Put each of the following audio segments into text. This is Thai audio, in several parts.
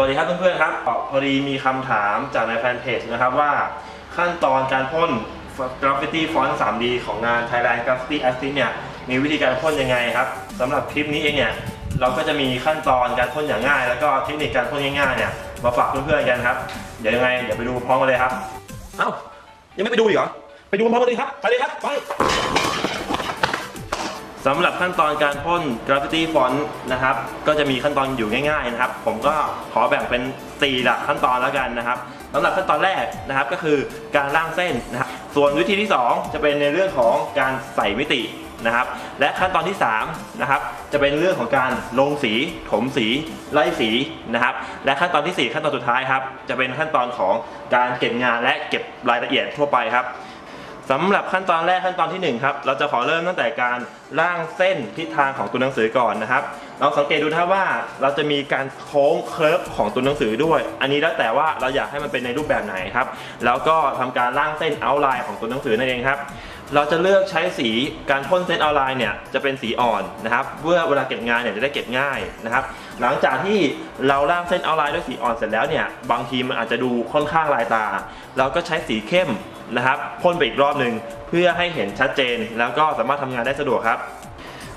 วัสดีครับเพื่อนๆครับพอดีมีคำถามจากในแฟนเพจนะครับว่าขั้นตอนการพ่นกราฟฟิตี้ฟอนต์ 3D ของงาน Thailand Graffiti Artist เนี่ยมีวิธีการพ่นยังไงครับสำหรับคลิปนี้เองเนี่ยเราก็จะมีขั้นตอนการพ่นอย่างง่าย แล้วก็เทคนิคการพ่นง่ายๆเนี่ยมาฝากเพื่อนๆกันครับเดี๋ยวยังไงเดี๋ยวไปดูพร้อมกันเลยครับ เอ้ายังไม่ไปดูอีกเหรอไปดูพร้อมกันเลยครับไปเลยครับไป สำหรับขั้นตอนการพ่นกราฟฟิตี้ฟอนต์นะครับ ก็จะมีขั้นตอนอยู่ง่ายๆนะครับ ผมก็ขอแบ่งเป็น 4 หลักขั้นตอนแล้วกันนะครับสำหรับขั้นตอนแรกนะครับก็คือการล่างเส้นนะครับส่วนวิธีที่ 2 จะเป็นในเรื่องของการใส่มิตินะครับ และขั้นตอนที่3นะครับจะเป็นเรื่องของการลงสีถมสีไล่สีนะครับ และขั้นตอนทีสี่4 ขั้นตอนสุดท้ายครับจะเป็นขั้นตอนของการเก็บงานและเก็บรายละเอียดทั่วไปครับ สำหรับขั้นตอนแรกขั้นตอนที่1ครับเราจะขอเริ่มตั้งแต่การร่างเส้นทิศทางของตัวหนังสือก่อนนะครับลองสังเกตดูถ้าว่าเราจะมีการโค้งเคิร์ฟของตัวหนังสือด้วย อันนี้แล้วแต่ว่าเราอยากให้มันเป็นในรูปแบบไหนครับ แล้วก็ทำการร่างเส้นเอาไลน์ของตัวหนังสือนั่นเองครับเราจะเลือกใช้สีการพ่นเส้นเอาไลน์เนี่ยจะเป็นสีอ่อนนะครับเพื่อเวลาเก็บงานเนี่ยจะได้เก็บง่ายนะครับ หลังจากที่เราร่างเส้นเอาไลน์ด้วยสีอ่อนเสร็จแล้วเนี่ยบางทีมันอาจจะดูค่อนข้างลายตา เราก็ใช้สีเข้ม นะครับพ่นไปอีกรอบหนึ่งเพื่อให้เห็นชัดเจน แล้วก็สามารถทำงานได้สะดวกครับ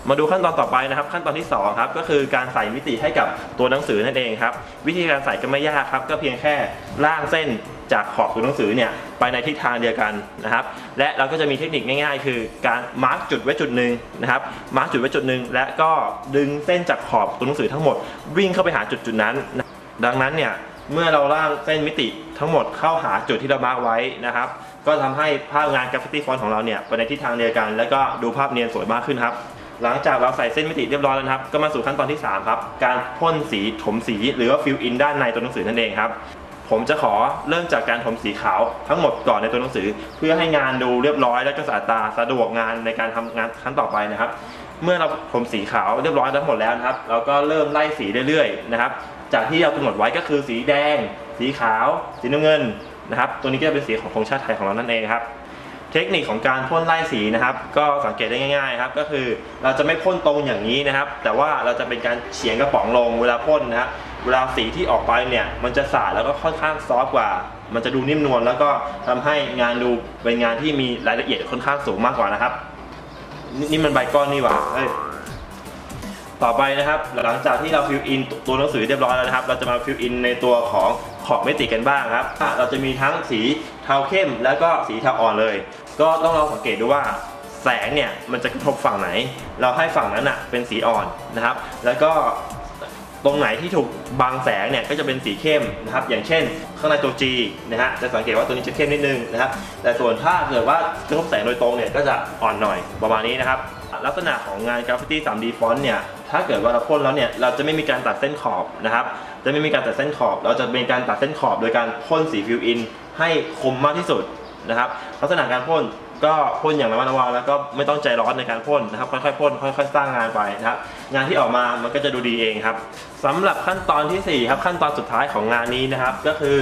มาดูขั้นตอนต่อไปนะครับ ขั้นตอนที่2ครับก็คือการใส่มิติให้กับตัวหนังสือนั่นเองครับ วิธีการใส่ก็ไม่ยากครับ ก็เพียงแค่ล่างเส้นจากขอบตัวหนังสือเนี่ยไปในทิศทางเดียวกันนะครับ และเราก็จะมีเทคนิคง่ายๆ คือการมาร์กจุดไว้จุดหนึ่งนะครับมาร์กจุดไว้จุดหนึ่งและก็ดึงเส้นจากขอบตัวหนังสือทั้งหมด วิ่งเข้าไปหาจุดจุดนั้น ดังนั้นเนี่ยเมื่อเราล่างเส้นมิติทั้งหมดเข้าหาจุดที่เรามาร์กไว้นะครับ ก็ทำให้ภาพงานกราฟฟิตี้ฟอนต์ของเราเนี่ยไปในทิศทางเดียวกัน แล้วก็ดูภาพเนียนสวยมากขึ้นครับ หลังจากเราใส่เส้นมิติเรียบร้อยแล้วครับ ก็มาสู่ขั้นตอนที่ 3 ครับ การพ่นสีถมสีหรือว่าฟิลอินด้านในตัวหนังสือนั่นเองครับ ผมจะขอเริ่มจากการถมสีขาวทั้งหมดก่อนในตัวหนังสือ เพื่อให้งานดูเรียบร้อย และก็สะอาดตาสะดวกงานในการทำงานขั้นต่อไปนะครับ เมื่อเราถมสีขาวเรียบร้อยทั้งหมดแล้วนะครับ เราก็เริ่มไล่สีเรื่อยๆนะครับ จากที่เรากำหนดไว้ก็คือสีแดง สีขาว สีน้ำเงิน นะครับ ตัวนี้ก็จะเป็นสีของธงชาติไทยของเรานั่นเองครับ เทคนิคของการพ่นไล่สีนะครับ ก็สังเกตได้ง่าย ๆ ครับ ก็คือเราจะไม่พ่นตรงอย่างนี้นะครับ แต่ว่าเราจะเป็นการเฉียงกระป๋องลงเวลาพ่นนะครับเวลาสีที่ออกไปเนี่ยมันจะสาดแล้วก็ค่อนข้างซอฟต์กว่า มันจะดูนิ่มนวลแล้วก็ทำให้งานดูเป็นงานที่มีรายละเอียดค่อนข้างสูงมากกว่านะครับ นี่นี่มันใบก้อนนี่หว่าเฮ้ย ต่อไปนะครับ หลังจากที่เราฟิลอินตัวหนังสือเรียบร้อยแล้วนะครับ เราจะมาฟิลอินในตัวของขอบมิติกันบ้างครับ เราจะมีทั้งสีเทาเข้ม แล้วก็สีเทาอ่อนเลย ก็ต้องลองสังเกตดูว่าแสงเนี่ยมันจะกระทบฝั่งไหน เราให้ฝั่งนั้นอะเป็นสีอ่อนนะครับ แล้วก็ตรงไหนที่ถูกบังแสงเนี่ยก็จะเป็นสีเข้มนะครับ อย่างเช่น ข้างในตัว G นะฮะจะสังเกตว่าตัวนี้จะเข้มนิดนึงนะครับ แต่ส่วนถ้าเกิดว่ากระทบแสงโดยตรงเนี่ยก็จะอ่อนหน่อยประมาณนี้นะครับ ลักษณะของงานกราฟฟิตี้ 3D ฟอนต์เนี่ย ถ้าเกิดว่าเราพ่นแล้วเนี่ย เราจะไม่มีการตัดเส้นขอบนะครับ จะไม่มีการตัดเส้นขอบ เราจะเป็นการตัดเส้นขอบโดยการพ่นสีฟิลอินให้คมมากที่สุดนะครับ ลักษณะการพ่นก็พ่นอย่างระมัดระวังแล้วก็ไม่ต้องใจร้อนในการพ่นนะครับ ค่อยๆพ่นค่อยๆ สร้างงานไปนะครับ งานที่ออกมามันก็จะดูดีเองครับสำหรับขั้นตอนทีสี่4 ครับขั้นตอนสุดท้ายของงานนี้นะครับ ก็คือ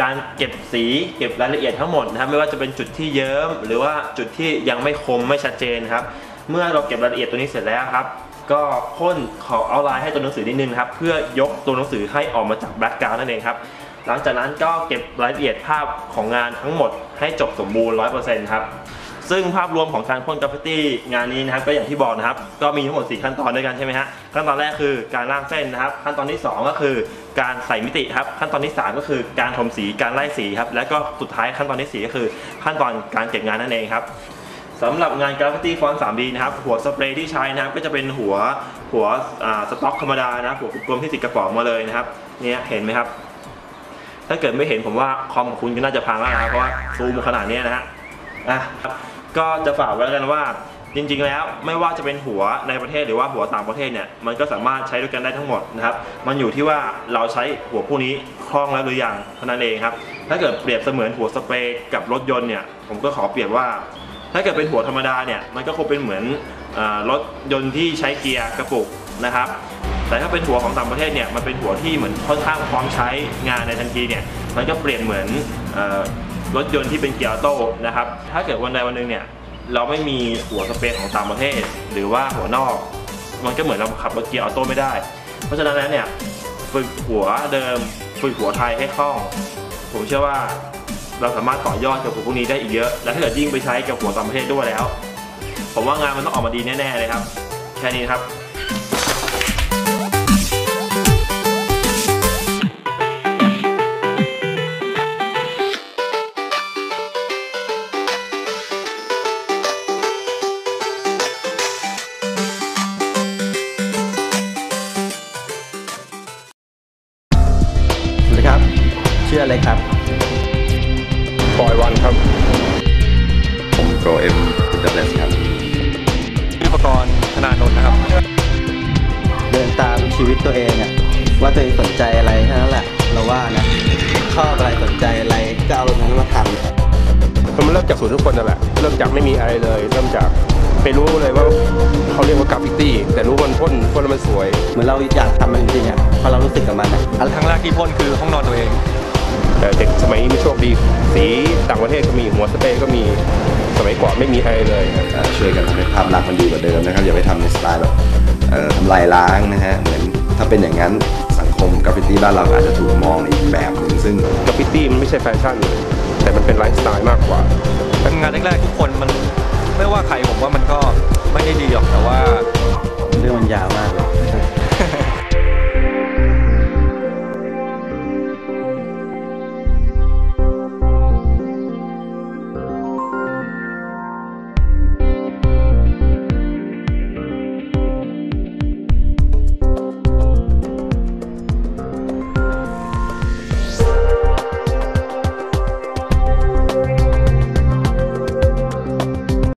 การเก็บสีเก็บรายละเอียดทั้งหมดนะครับ ไม่ว่าจะเป็นจุดที่เยิ้มหรือว่าจุดที่ยังไม่คมไม่ชัดเจนครับ เมื่อเราเก็บรายละเอียดตัวนี้เสร็จแล้วครับ ก็พ่นขอเอาลน์ให้ตัวหนังสือนิดนึงครับ เพื่อยกตัวหนังสือให้ออกมาจากแบ็กกราวน์นั่นเองครับ หลังจากนั้นก็เก็บรายละเอียดภาพของงานทั้งหมดให้จบสมบูรณ์ 100%ครับซึ่งภาพรวมของการพ่นกราฟฟิตี้งานนี้นะครับก็อย่างที่บอกนะครับ ก็มีทั้งหมด 4 ขั้นตอนด้วยกันใช่ไหมฮะขั้นตอนแรกคือการร่างเส้นนะครับ ขั้นตอนที่ 2 ก็คือการใส่มิติครับ ขั้นตอนที่ 3 ก็คือการถมสีการไล่สีครับและก็สุดท้ายขั้นตอนที่ 4 ก็คือ ขั้นตอนการเก็บงานนั่นเองครับ สำหรับงานกราฟฟิตี้ฟอนต์ 3D นะครับหัวสเปรย์ที่ใช้นะครับก็จะเป็นหัวหัวสต็อกธรรมดานะหัวกลมที่ติดกระป๋องมาเลยนะครับเนี่ยเห็นไหมครับ ถ้าเกิดไม่เห็นผมว่าคอมของคุณก็น่าจะพังแล้วนะเพราะว่าซูมขนาดนี้นะฮะอะก็จะฝากไว้แล้วกันว่าจริงๆ แล้วไม่ว่าจะเป็นหัวในประเทศหรือว่าหัวต่างประเทศเนี่ยมันก็สามารถใช้ด้วยกันได้ทั้งหมดนะครับ มันอยู่ที่ว่าเราใช้หัวพวกนี้คล่องแล้วหรือยังเท่านั้นเองครับ ถ้าเกิดเปรียบเสมือนหัวสเปรย์กับรถยนต์เนี่ยผมก็ขอเปรียบว่า ถ้าเกิดเป็นหัวธรรมดาเนี่ยมันก็คงเป็นเหมือนรถยนต์ที่ใช้เกียร์กระปุกนะครับ แต่ถ้าเป็นหัวของต่างประเทศเนี่ยมันเป็นหัวที่เหมือนค่อนข้างพร้อมใช้งานในทันทีเนี่ยมันก็เปลี่ยนเหมือนรถยนต์ที่เป็นเกียร์ออโต้นะครับ ถ้าเกิดวันใดวันหนึ่งเนี่ยเราไม่มีหัวสเปรของต่างประเทศ หรือว่าหัวนอก มันก็เหมือนเราขับรถเกียร์ออโต้ไม่ได้ เพราะฉะนั้นแล้วเนี่ยฝึกหัวเดิมฝึกหัวไทยให้คล่อง ผมเชื่อว่า เราสามารถต่อยอดกับหัวพวกนี้ได้อีกเยอะ และถ้าเกิดยิ่งไปใช้กับหัวต่างประเทศด้วยแล้ว ผมว่างานมันต้องออกมาดีแน่ๆเลยครับ แค่นี้ครับ ครับ ผมโปรเอ็มดับเบิลครับอุปกรณ์ธนานนท์นะครับ เดินตามชีวิตตัวเองอะว่าตัวเองสนใจอะไรแค่นั้นแหละ เราว่านะ ชอบอะไรสนใจอะไรก็เอาตรงนั้นมาทำมันเริ่มจากศูนย์ทุกคนนั่นแหละ เริ่มจากไม่มีอะไรเลย เริ่มจากไปรู้เลยว่าเขาเรียกว่ากราฟฟิตี้แต่รู้มันพ่นพ่นแล้วมันสวย เหมือนเราอยากทำมันจริงๆอะเพราะเรารู้สึกกับมันอะอะไรครั้งแรกที่พ่นคือห้องนอนตัวเอง แต่เด็กสมัยนี้ไม่โชคดี สีต่างประเทศก็มีหัวสเปรย์ก็มีสมัยก่อนไม่มีอะไรเลยครับเอ่อช่วยกันทำให้ภาพลักษณ์มันดีกว่าเดิมนะครับอย่าไปทำในสไตล์แบบเอ่อทำลายล้างนะฮะเหมือนถ้าเป็นอย่างนั้นสังคมกราฟฟิตี้บ้านเราก็อาจจะถูกมองในอีกแบบหนึ่งซึ่งกราฟฟิตี้มันไม่ใช่แฟชั่นแต่มันเป็นไลฟ์สไตล์มากกว่าเป็นงานแรกๆทุกคนมันไม่ว่าใครผมว่ามันก็ไม่ได้ดีหรอกแต่ว่าเรื่องมันยาวมากเลย